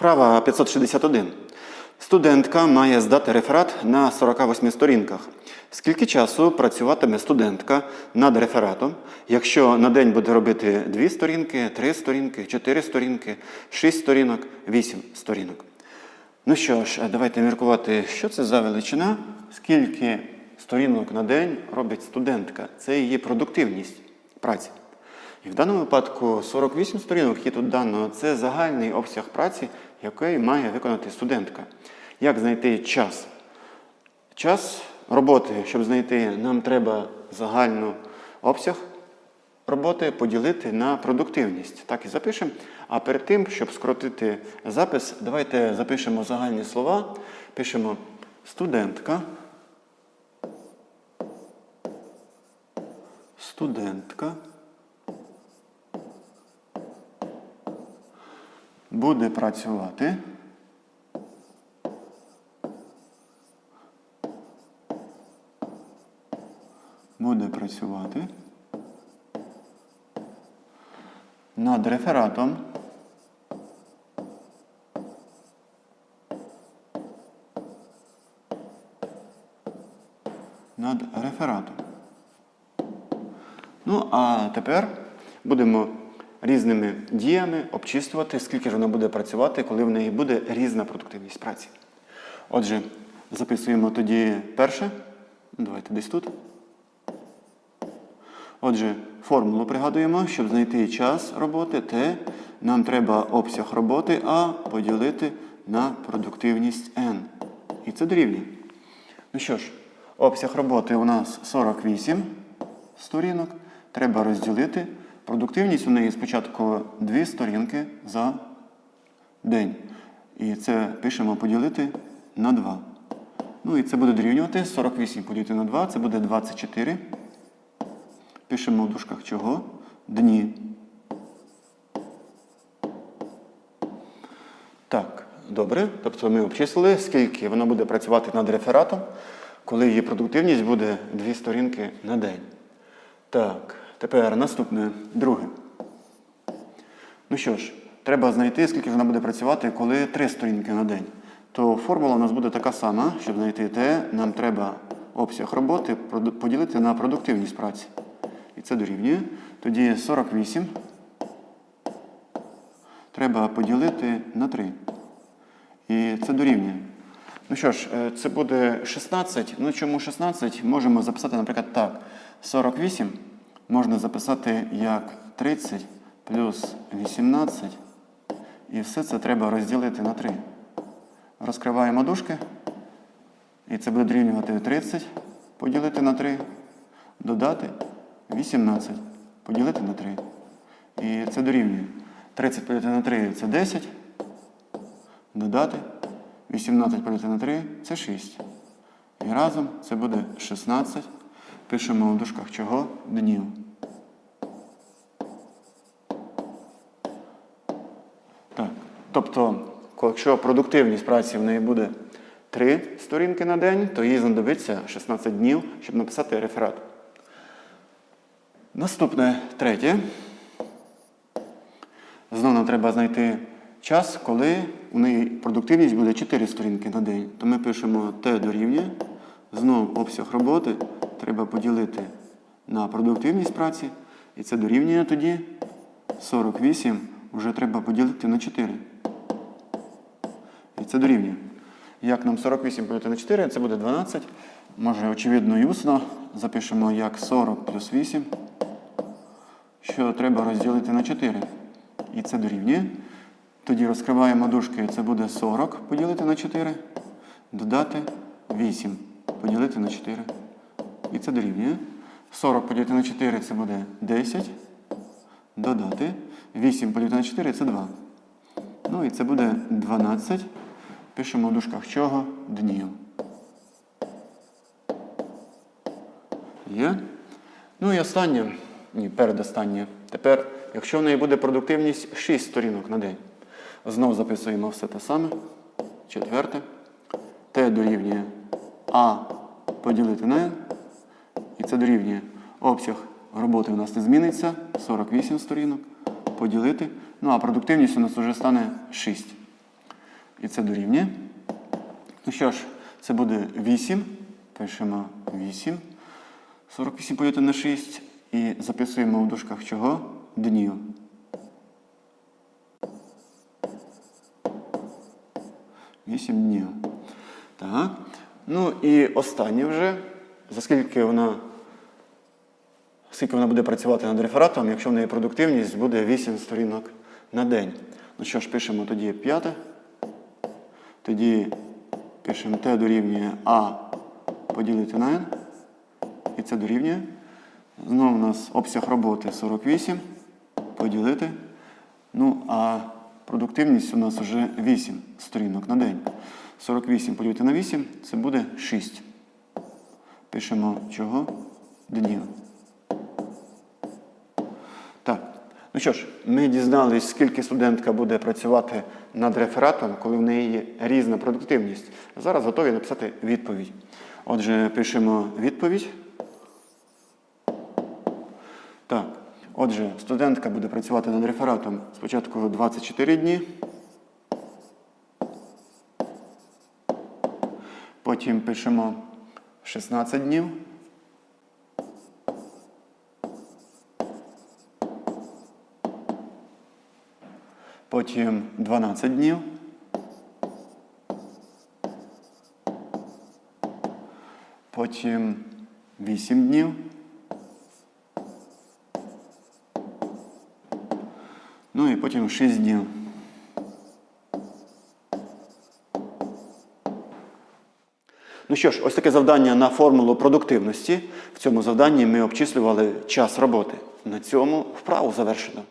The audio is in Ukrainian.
Вправа 561. Студентка має здати реферат на 48 сторінках. Скільки часу працюватиме студентка над рефератом, якщо на день буде робити 2 сторінки, 3 сторінки, 4 сторінки, 6 сторінок, 8 сторінок? Ну що ж, давайте міркувати, що це за величина, скільки сторінок на день робить студентка. Це її продуктивність праці. І в даному випадку 48 сторінок, які тут дано, це загальний обсяг праці, який має виконати студентка. Як знайти час? Час роботи, щоб знайти, нам треба загальну обсяг роботи поділити на продуктивність. Так і запишемо. А перед тим, щоб скоротити запис, давайте запишемо загальні слова. Пишемо студентка. Студентка. Буде працювати. Буде працювати над рефератом. Над рефератом. Ну, а тепер будемо різними діями обчислювати, скільки ж вона буде працювати, коли в неї буде різна продуктивність праці. Отже, записуємо тоді перше. Давайте десь тут. Отже, формулу пригадуємо, щоб знайти час роботи, Т, нам треба обсяг роботи А поділити на продуктивність N. І це дорівнює. Ну що ж, обсяг роботи у нас 48 сторінок. Треба розділити. Продуктивність у неї спочатку 2 сторінки за день. І це пишемо поділити на 2. Ну і це буде дорівнювати 48 поділити на 2, це буде 24. Пишемо в дужках чого? Дні. Так, добре. Тобто ми обчислили, скільки вона буде працювати над рефератом, коли її продуктивність буде дві сторінки на день. Так, тепер наступне, друге. Ну що ж, треба знайти, скільки вона буде працювати, коли три сторінки на день. То формула у нас буде така сама, щоб знайти те, нам треба обсяг роботи поділити на продуктивність праці. І це дорівнює. Тоді 48 треба поділити на 3. І це дорівнює. Ну що ж, е, це буде 16. Ну чому 16? Можемо записати, наприклад, так. 48 можна записати як 30 плюс 18. І все це треба розділити на 3. Розкриваємо дужки. І це буде дорівнювати 30 поділити на 3, додати 18 поділити на 3. І це дорівнює. 30 поділити на 3 це 10. Додати 18 поділити на 3 це 6. І разом це буде 16. Пишемо в дужках чого? Днів. Так. Тобто, якщо продуктивність праці в неї буде 3 сторінки на день, то їй знадобиться 16 днів, щоб написати реферат. Наступне третє. Знову нам треба знайти час, коли у неї продуктивність буде 4 сторінки на день. То ми пишемо Т дорівнює. Знову обсяг роботи треба поділити на продуктивність праці. І це дорівнює тоді 48 вже треба поділити на 4. І це дорівнює. Як нам 48 поділити на 4, це буде 12. Може, очевидно, і усно. Запишемо як 40 плюс 8, що треба розділити на 4. І це дорівнює. Тоді розкриваємо дужки, це буде 40 поділити на 4. Додати 8 поділити на 4. І це дорівнює. 40 поділити на 4 це буде 10. Додати. 8 поділити на 4 це 2. Ну і це буде 12. Пишемо в дужках чого? Днів. Є. Ну і останнє, ні, передостаннє. Тепер, якщо в неї буде продуктивність 6 сторінок на день, знову записуємо все те саме. Четверте. Т дорівнює А поділити на N. І це дорівнює обсяг роботи у нас не зміниться. 48 сторінок. Поділити. Ну а продуктивність у нас вже стане 6. І це дорівнює. Ну що ж, це буде 8. Пишемо 8. 48 поділити на 6. І записуємо в дужках чого? Днів. Вісім днів. Так. Ну і останнє вже, за скільки вона, скільки вона буде працювати над рефератом, якщо в неї продуктивність буде 8 сторінок на день. Ну що ж, пишемо тоді п'яте. Тоді пишемо t дорівнює А поділити на n. І це дорівнює. Знову у нас обсяг роботи 48 поділити. Ну, а продуктивність у нас вже 8 сторінок на день. 48 поділити на 8 це буде 6. Пишемо чого? Днів. Так. Ну що ж, ми дізнались, скільки студентка буде працювати над рефератом, коли в неї є різна продуктивність. Зараз готові написати відповідь. Отже, пишемо відповідь. Так. Отже, студентка буде працювати над рефератом спочатку 24 дні. Потім пишемо 16 днів. Потім 12 днів. Потім 8 днів. Ну і потім 6 днів. Ну що ж, ось таке завдання на формулу продуктивності. В цьому завданні ми обчислювали час роботи. На цьому вправу завершено.